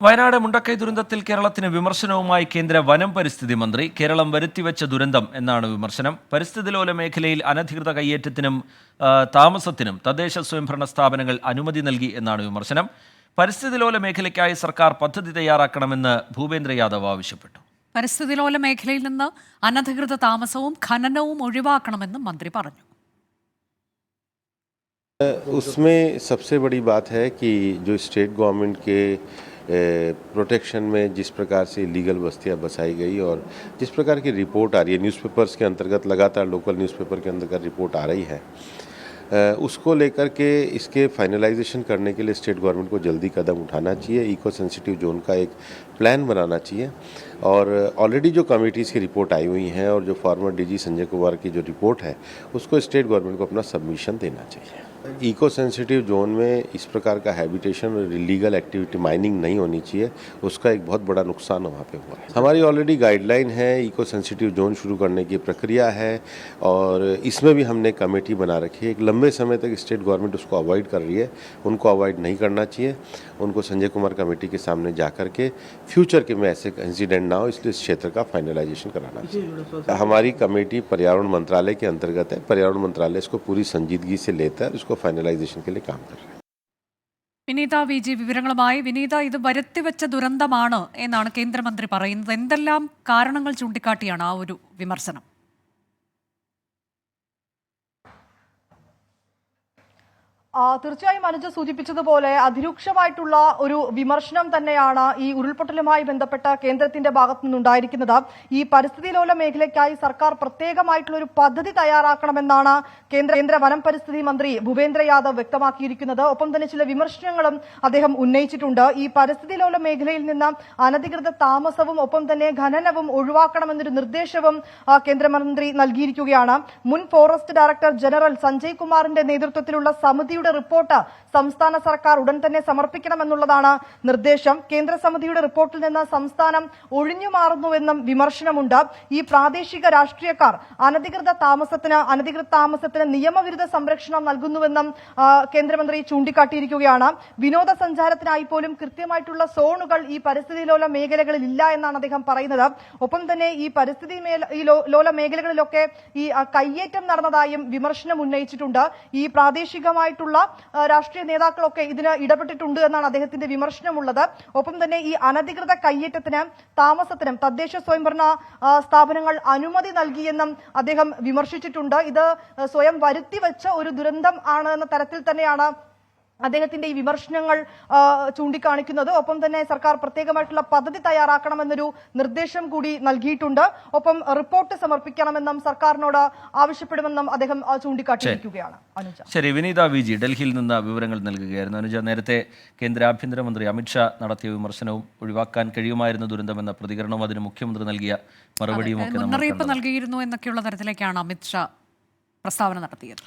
വയനാട് മുണ്ടക്കൈ ദുരന്തത്തിൽ കേരളത്തിന് വിമർശനവുമായി കേന്ദ്ര വനം പരിസ്ഥിതി മന്ത്രി കേരളം വരുത്തിവെച്ച ദുരന്തം എന്നാണ് വിമർശനം പരിസ്ഥിതി ലോല മേഖലയിൽ അനധികൃത കയ്യേറ്റത്തിനും ആ, താമസത്തിനും തദ്ദേശ സ്വയംഭരണ സ്ഥാപനങ്ങൾ അനുമതി നൽകി എന്നാണ് വിമർശനം പരിസ്ഥിതി ലോല മേഖലയ്ക്കായി സർക്കാർ പദ്ധതി തയ്യാറാക്കണമെന്ന് ഭൂപേന്ദ്ര യാദവ് ആവശ്യപ്പെട്ടു പരിസ്ഥിതിലോല മേഖലയിൽ നിന്ന് അനധികൃത താമസവും ഖനനവും ഒഴിവാക്കണമെന്നും മന്ത്രി പറഞ്ഞു उसमें सबसे बड़ी बात है कि जो स्टेट गवर्नमेंट के प्रोटेक्शन में जिस प्रकार से लीगल बस्तियाँ बसाई गई और जिस प्रकार की रिपोर्ट आ रही है न्यूज़पेपर्स के अंतर्गत लगातार लोकल न्यूज़पेपर के अंतर्गत रिपोर्ट आ रही है उसको लेकर के इसके फाइनलाइजेशन करने के लिए स्टेट गवर्नमेंट को जल्दी कदम उठाना चाहिए इको सेंसिटिव जोन का एक प्लान बनाना चाहिए और ऑलरेडी जो कमिटीज़ की रिपोर्ट आई हुई हैं और जो फॉर्मर डीजी संजय कुमार की जो रिपोर्ट है, उसको स्टेट गवर्नमेंट को अपना सबमिशन देना चाहिए। इको सेंसिटिव जोन में इस प्रकार का हैबिटेशन और इलीगल एक्टिविटी माइनिंग नहीं होनी चाहिए उसका एक बहुत बड़ा नुकसान वहाँ पे हुआ है। हमारी ऑलरेडी गाइडलाइन है इको सेंसिटिव जोन शुरू करने की प्रक्रिया है और इसमें भी हमने कमेटी बना रखी है। एक लंबे समय तक स्टेट गवर्नमेंट उसको अवॉइड कर रही है उनको अवॉइड नहीं करना चाहिए उनको संजय कुमार कमेटी के सामने जा के फ्यूचर के में ऐसे इंसिडेंट ना हो इसलिए इस क्षेत्र का फाइनलाइजेशन कराना चाहिए। हमारी कमेटी पर्यावरण मंत्रालय के अंतर्गत है। पर्यावरण मंत्रालय इसको पूरी संजीदगी से लेता है इसको फाइनलाइजेशन के लिए काम कर रहा है വിനീത വി ജി വിവരങ്ങളുമായി വിനീത ഇത് വരുത്തിവെച്ച ദുരന്തമാണ് എന്നാണ് കേന്ദ്രമന്ത്രി പറയുന്നത് എന്തെല്ലാം കാരണങ്ങൾ ചൂണ്ടിക്കാട്ടിയാണ് ആ ഒരു വിമർശനം തീർച്ചയായും അനുജ സൂചിപ്പിച്ചതുപോലെ അതിരൂക്ഷമായിട്ടുള്ള ഒരു വിമർശനം തന്നെയാണ് ഈ ഉരുൾപൊട്ടലുമായി ബന്ധപ്പെട്ട കേന്ദ്രത്തിന്റെ ഭാഗത്തു നിന്നുണ്ടായിരിക്കുന്നത്. ഈ പരിസ്ഥിതി ലോല മേഖലയ്ക്കായി സർക്കാർ പ്രത്യേകമായിട്ടുള്ള ഒരു പദ്ധതി തയ്യാറാക്കണമെന്നാണ് കേന്ദ്ര കേന്ദ്ര വനം പരിസ്ഥിതി മന്ത്രി ഭൂപേന്ദ്ര യാദവ് വ്യക്തമാക്കിയിരിക്കുന്നത്. ഒപ്പം തന്നെ ചില വിമർശനങ്ങളും അദ്ദേഹം ഉന്നയിച്ചിട്ടുണ്ട്. ഈ പരിസ്ഥിതി ലോല മേഖലയിൽ നിന്ന് അനധികൃത താമസവും ഒപ്പം തന്നെ ഖനനവും ഒഴിവാക്കണമെന്നൊരു നിർദ്ദേശവും കേന്ദ്രമന്ത്രി നൽകിയിരിക്കുകയാണ്. മുൻ ഫോറസ്റ്റ് ഡയറക്ടർ ജനറൽ സഞ്ജയ് കുമാറിന്റെ നേതൃത്വത്തിലുള്ള സമിതിയുടെ റിപ്പോർട്ട് സംസ്ഥാന സർക്കാർ ഉടൻ തന്നെ സമർപ്പിക്കണമെന്നുള്ളതാണ് നിർദ്ദേശം. കേന്ദ്ര സമിതിയുടെ റിപ്പോർട്ടിൽ നിന്ന് സംസ്ഥാനം ഒഴിഞ്ഞു മാറുന്നുവെന്നും വിമർശനമുണ്ട്. ഈ പ്രാദേശിക രാഷ്ട്രീയക്കാർ അനധികൃത താമസത്തിന് അനധികൃത താമസത്തിന് നിയമവിരുദ്ധ സംരക്ഷണം നൽകുന്നുവെന്നും കേന്ദ്രമന്ത്രി ചൂണ്ടിക്കാട്ടിയിരിക്കുകയാണ്. വിനോദസഞ്ചാരത്തിനായി പോലും കൃത്യമായിട്ടുള്ള സോണുകൾ ഈ പരിസ്ഥിതി ലോല മേഖലകളിൽ ഇല്ല എന്നാണ് അദ്ദേഹം പറയുന്നത്. ഒപ്പം തന്നെ ഈ പരിസ്ഥിതി ലോല മേഖലകളിലൊക്കെ ഈ കയ്യേറ്റം നടന്നതായും വിമർശനം ഉന്നയിച്ചിട്ടുണ്ട്. ഈ പ്രാദേശികമായിട്ടുള്ള ആ, രാഷ്ട്രീയ നേതാക്കളൊക്കെ ഇതിന് ഇടപെട്ടിട്ടുണ്ട് എന്നാണ് അദ്ദേഹത്തിന്റെ വിമർശനമുള്ളത്. ഒപ്പം തന്നെ ഈ അനധികൃത കയ്യേറ്റത്തിന് താമസത്തിനും തദ്ദേശ സ്വയംഭരണ സ്ഥാപനങ്ങൾ അനുമതി നൽകിയെന്നും അദ്ദേഹം വിമർശിച്ചിട്ടുണ്ട്. ഇത് സ്വയം വരുത്തിവെച്ച ഒരു ദുരന്തം ആണ് എന്ന തരത്തിൽ തന്നെയാണ് അദ്ദേഹത്തിന്റെ ഈ വിമർശനങ്ങൾ ചൂണ്ടിക്കാണിക്കുന്നത്. ഒപ്പം തന്നെ സർക്കാർ പ്രത്യേകമായിട്ടുള്ള പദ്ധതി തയ്യാറാക്കണമെന്നൊരു നിർദ്ദേശം കൂടി നൽകിയിട്ടുണ്ട്. ഒപ്പം റിപ്പോർട്ട് സമർപ്പിക്കണമെന്നും സർക്കാരിനോട് ആവശ്യപ്പെടുമെന്നും അദ്ദേഹം ചൂണ്ടിക്കാട്ടിയിരിക്കുകയാണ്. അനുജ. ശരി വിനീത വിജി ഡൽഹിയിൽ നിന്ന് വിവരങ്ങൾ നൽകുകയായിരുന്നു. അനുജ നേരത്തെ കേന്ദ്ര ആഭ്യന്തരമന്ത്രി അമിത്ഷാ നടത്തിയ വിമർശനവും ഒഴിവാക്കാൻ കഴിയുമായിരുന്ന ദുരന്തമെന്ന പ്രതികരണവും അതിന് മുഖ്യമന്ത്രി നൽകിയ മറുപടിയും ഒക്കെ മുന്നറിയിപ്പ്. നൽകിയിരുന്നു എന്നൊക്കെയുള്ള തരത്തിലേക്കാണ് അമിത്ഷാ പ്രസ്താവന നടത്തിയത്.